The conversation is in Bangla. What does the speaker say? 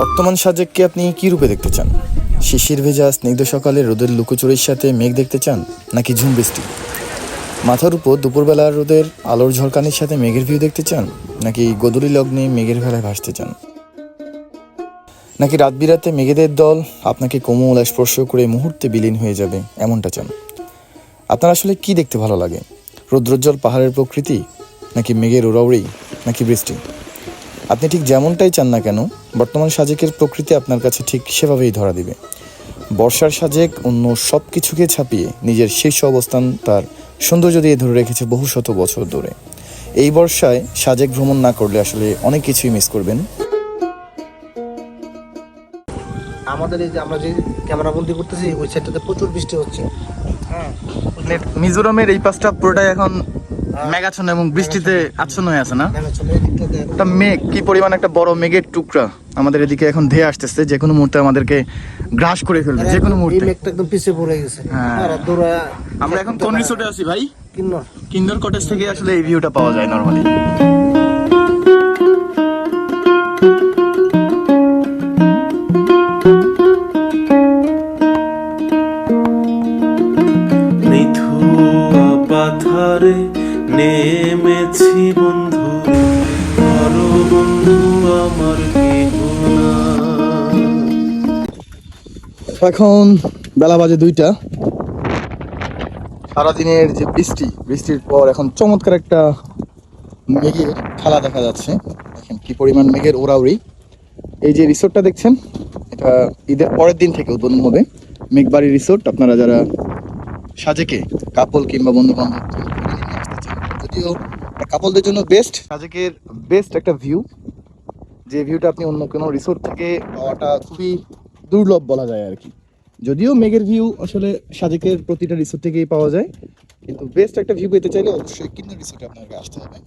বর্তমান সাজেককে আপনি কি রূপে দেখতে চান? শিশির ভেজা, স্নিগ্ধ সকালে রোদের লুকোচুরির সাথে মেঘ দেখতে চান, নাকি ঝুম বৃষ্টি? মাথার উপর দুপুরবেলার রোদের আলোর ঝলকানির সাথে মেঘের ভিউ দেখতে চান, নাকি গোদুলি লগ্নে মেঘের ভেলায় ভাসতে চান? নাকি রাত বিরাতে মেঘেদের দল আপনাকে কোমল স্পর্শ করে মুহূর্তে বিলীন হয়ে যাবে, এমনটা চান? আপনার আসলে কি দেখতে ভালো লাগে? রৌদ্রোজ্জ্বল পাহাড়ের প্রকৃতি, নাকি মেঘের ওরাউড়ি নাকি বৃষ্টি? আপনি ঠিক যেমনটাই চান না কেন, বর্তমান সাজেকের প্রকৃতি আপনার কাছে ঠিক সেভাবেই ধরা দিবে। বর্ষার সাজেক অন্য সব কিছুকে ছাপিয়ে নিজের শীর্ষ অবস্থান তার সৌন্দর্য দিয়ে ধরে রেখেছে বহু শত বছর ধরে। এই বর্ষায় সাজেক ভ্রমণ না করলে আসলে অনেক কিছুই মিস করবেন। আমাদের এই যে আমরা যে ক্যামেরা বন্দি করতেছি, ওই সাইডটাতে প্রচুর বৃষ্টি হচ্ছে। হ্যাঁ মিজোরামের এই পাশটা পুরোটাই এখন মেঘাচ্ছন্ন এবং বৃষ্টিতে আচ্ছন্ন হয়ে আছে না? একটা মেঘ কি পরিমাণ একটা বড় মেঘের টুকরা আমাদের এদিকে এখন ধেয়ে আসতেছে যে কোনো মুহূর্তে আমাদেরকে গ্রাস করে ফেলবে যে কোনো মুহূর্তে। মেঘটা একদম পিছে পড়ে গেছে। হ্যাঁ। আমরা এখন কোন রিসোর্টে আছি ভাই? কিন্নর। কিন্নর কটেজ থেকে আসলে এই ভিউটা পাওয়া যায় নরমালি বন্ধু ধরো বন্ধু আমার এখন বেলা বাজে দুইটা। সারাদিনের যে বৃষ্টি, বৃষ্টির পর এখন চমৎকার একটা মেঘের খেলা দেখা যাচ্ছে। দেখেন কি পরিমাণ মেঘের ওড়াউড়ি। এই যে রিসোর্টটা দেখছেন, এটা ঈদের পরের দিন থেকে উদ্বোধন হবে। মেঘবাড়ি রিসোর্ট, আপনারা যারা সাজেকে, কাপল কিংবা বন্ধু বান্ধব যদিও কাপলদের জন্য বেস্ট সাজেকের বেস্ট একটা ভিউ যে ভিউটা আপনি অন্য কোনো রিসোর্ট থেকে পাওয়াটা খুবই দুর্লভ বলা যায় আর কি। যদিও মেঘের ভিউ আসলে সাজেকের প্রতিটা রিসোর্ট থেকেই পাওয়া যায়, কিন্তু বেস্ট একটা ভিউ পেতে চাইলে অবশ্যই কিন্তু রিসোর্টে আপনাকে আসতে হবে।